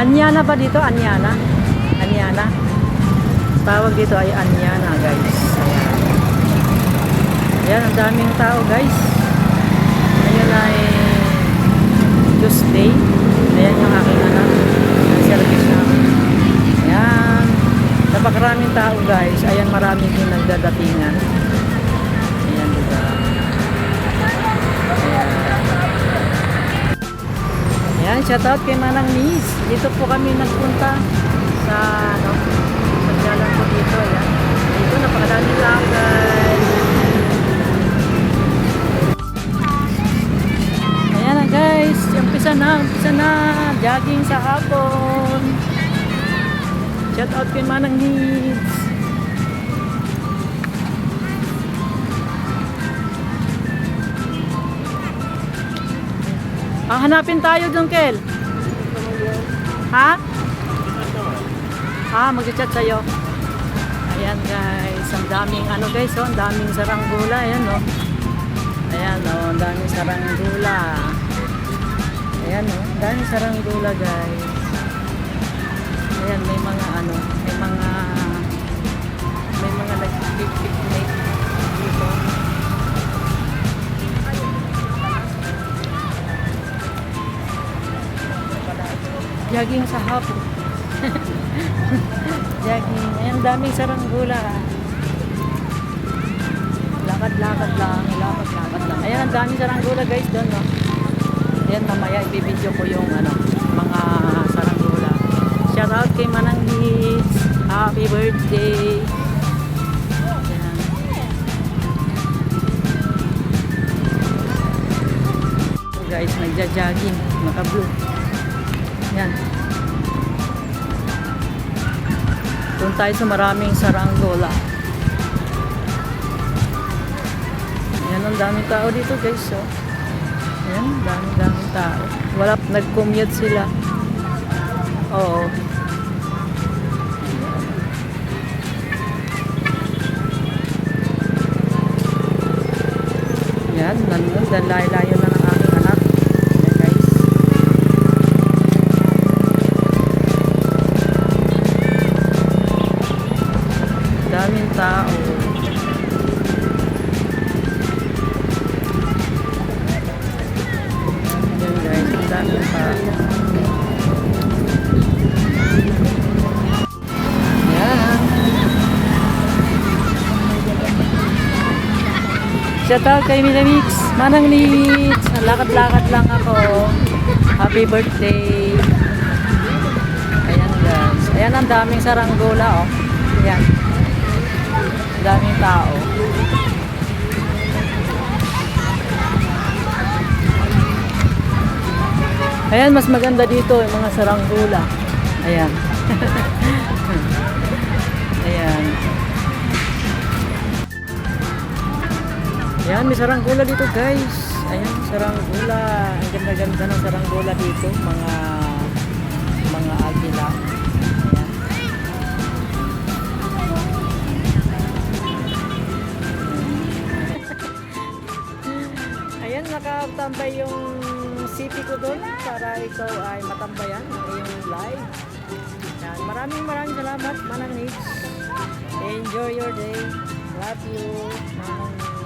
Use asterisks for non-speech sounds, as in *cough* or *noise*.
Anyana ba dito? Anyana? Anyana? Tawag dito ay Anyana guys. Ayan. Ayan, ang daming tao guys. Ngayon ay Tuesday. Ayan yung aking anak. Service namin. Ayan. Napakaraming tao guys. Ayan marami din nagdadatingan. Ayan, shout out kay Manang Miss. Dito po kami nagpunta sa ano, pagjalan po dito. Ayan. Dito napakadami tao guys. Ayan na guys, umpisa na, umpisa na. Jogging sa hapon. Shout out kay Manang Needs. Ah, hanapin tayo doon, Kel. Ha? Ah, mag-chat sa'yo. Ayan guys, ang daming ano guys, oh, ang daming saranggula, ayan oh. Ayan oh, ang daming saranggula. Ayan oh, ang daming saranggula guys. Ayan, may mga ano, may mga Jogging sa hapon. *laughs* Jogging. Ayan, daming saranggula. Lakad-lakad lang, lakad-lakad lang. Ayan, ang daming saranggula guys doon, no? Ayan, mamaya ibibidyo ko yung ano, mga saranggula. Shout out kay Manang Hits. Happy birthday. Guys, nagja-jogging, naka-blue. Yan. Doon tayo sa maraming saranggola. Ayan, ang daming tao dito guys. So. Ayan, daming daming tao. Wala, nag-commute sila. Oo. Yan, nandun. Dan daming tao. Yan guys, ang daming tao. Yan. Shout out kay Milamix. Manang Nits. Lakad-lakad lang ako. Happy birthday. Ayan guys. Ayan ang daming saranggola oh. Ayan. Daming tao. Ayan, mas maganda dito yung mga saranggula. Ayan. *laughs* Ayan. Ayan, may saranggula dito guys. Ayan, saranggula. Ang ganda-ganda ng saranggula dito. Mga mga agila. Nakatambay yung CP ko doon para ikaw ay matambayan ng live. Yan. Maraming maraming salamat, Manang Nix. Enjoy your day. Love you, Manang.